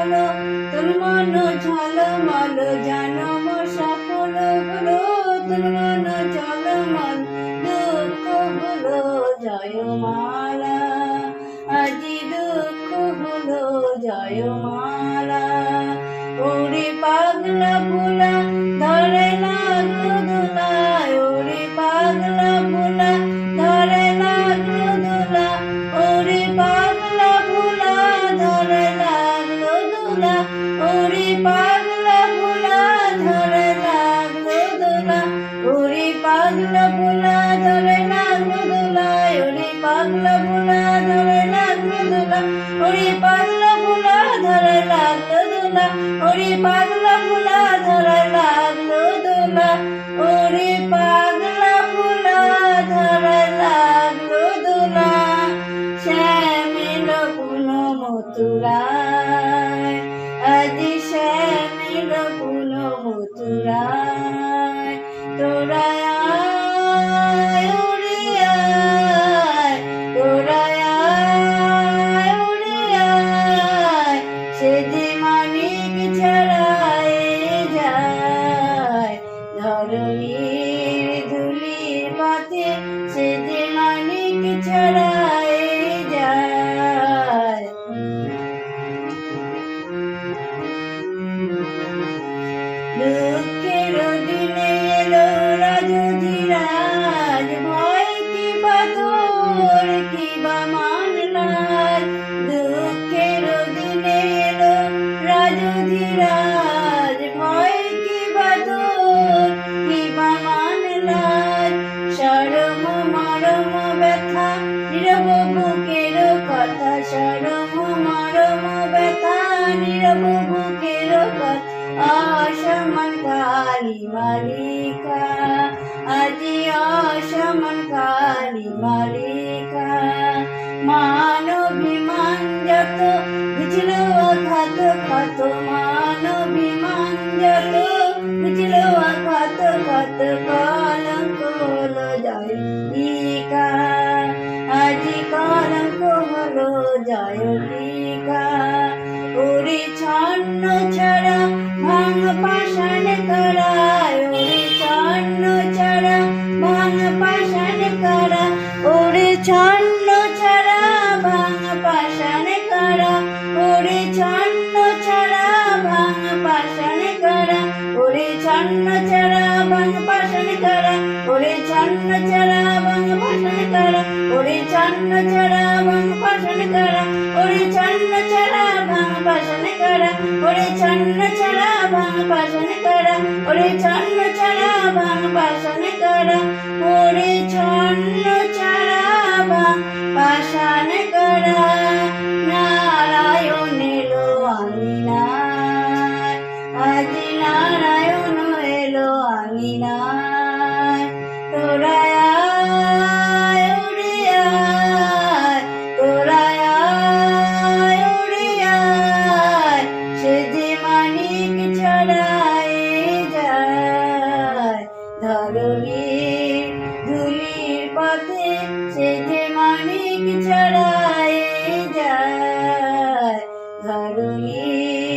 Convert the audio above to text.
হলো তোর মন মাল জনম সফল হলো তোর মন ঝলমল দুঃখ হলো জয়মালা আজি দুঃখ হলো জয়মালা ওরে পাগলা ওরে পাগলা ভোলা ধরে লাগল দোলা ওরে পাগলা ভোলা ধরে লাগল দোলা ওরে পাগলা ভোলা ধরে লাগল দোলা ধরে শ্যামের কুলমথুরা দুঃখের দিনে এলো রাজধিরাজ। কি বা মানলাজ অসমান কালী মালিকা আজি অসমান কালী মালিকা মানবিমান যত বুঝল খাত খাত মানবিমান যত বুঝল খাত খাত কলঙ্ক হলো জয় টিকা আজি কলঙ্ক হলো জয় পাষাণ করা ওরে ছন্ন ছাড়া ভাঙ পাষাণ করা ওরে ছন্ন করা। করা ওরে ছন্ন ছাড়া ভাঙ বাসনে করা। ওরে ছন্ন ছাড়া ধরণীর ধুলির পথে সে যে মানিক ছড়ায় যায়। ধরণীর